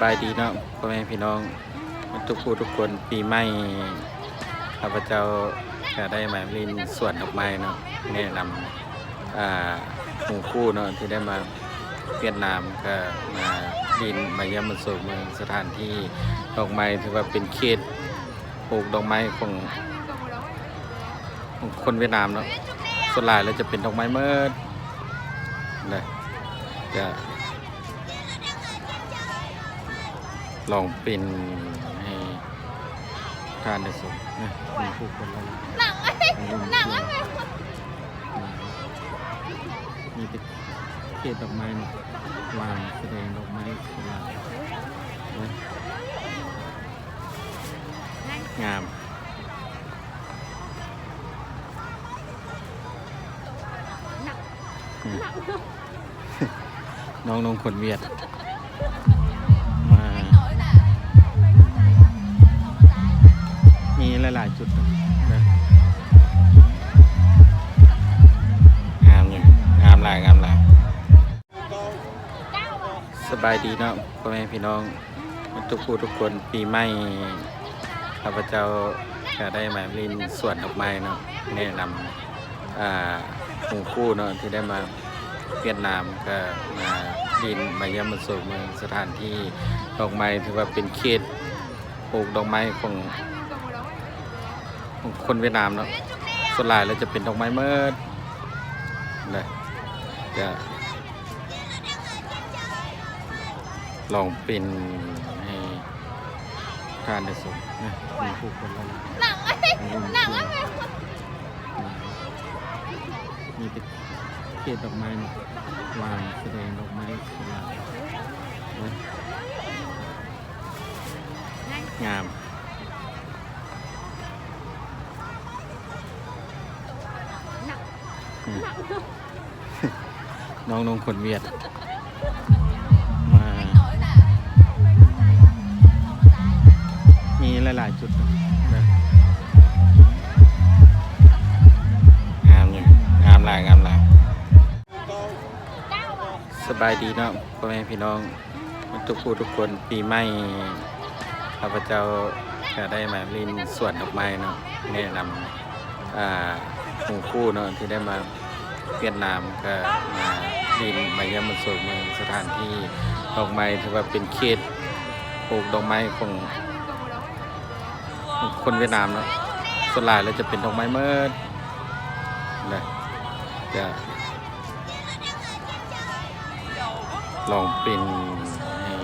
บายดีเนาะพ่อแม่พี่น้องทุกผู้ทุกคนปีใหม่ข้าพเจ้าก็ได้มาลินสวนดอกไม้เนาะแนะนำอ่าหมู่คู่เนาะที่ได้มาเวียดนามก็มาลินมาเยี่ยมมาสู่เมืองสถานที่ดอกไม้ถือว่าเป็นเขตปลูกดอกไม้ของของคนเวียดนามเนาะส่วนหลายแล้วจะเป็นดอกไม้เมิดนะจะ ลองเป็นให้ทานได้สมนะมีผู้คนแล้วหนังไอ้หนังอะไรมีเป็นเขตดอกไม้วางแสดงดอกไม้สลายงามอืมน้องน้องคนเวียด มีหลาย ๆ จุดนะนะงามอยู่งามหลายงามหลายสบายดีเนาะพ่อแม่พี่น้องทุกผู้ทุกคนปีใหม่ข้าพเจ้าก็ได้มาลินสวนดอกไม้เนาะแนะนำอ่าหมู่คู่เนาะที่ได้มาเวียดนามก็มาลินมาเยี่ยมมาสู่เมืองสถานที่ดอกไม้ถือว่าเป็นเขตปลูกดอกไม้ของ ของคนเวียดนามเนาะสลายแล้วจะเป็นดอกไม้เมิดนะจะลองเป็นให้ทานได้สมนะมีผู้คนแล้วหนังไอ้หนังอะไรมีเป็นเขตดอกไม้วางแสดงดอกไม้สลายงาม น้องน้องคนเวียด มา มีหลาย ๆ จุดนะงามอยู่งามหลายงามหลายสบายดีเนาะพ่อแม่พี่น้องทุกผู้ทุกคนปีใหม่ข้าพเจ้าก็ได้มาลินสวนดอกไม้เนาะแนะนำอ่า หมู่คู่เนาะที่ได้มาเวียดนามก็มาลินมาเยี่ยมมาสู่เมืองสถานที่ดอกไม้ถือว่าเป็นเขตปลูกดอกไม้ของคนเวียดนามเนาะส่วนหลายแล้วจะเป็นดอกไม้เมิดนะจะลองเป็นให้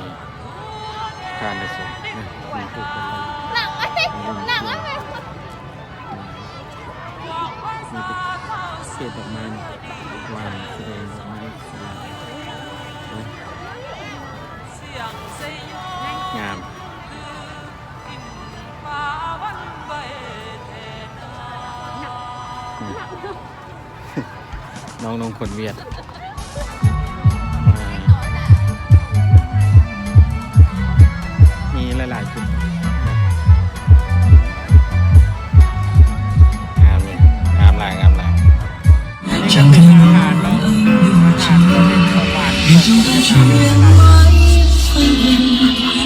ทานได้สมนะมีผู้คนแล้วหนังไอ้หนังอะไร มีเป็นเศษดอกไม้วางแสดงดอกไม้สลายงามน้องน้องคนเวียดมีหลายๆจุด vì chúng ta chỉ biết mãi phân hình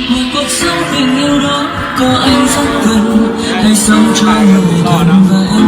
một cuộc sống tình yêu đó có anh rất gần hay sống cho người thân và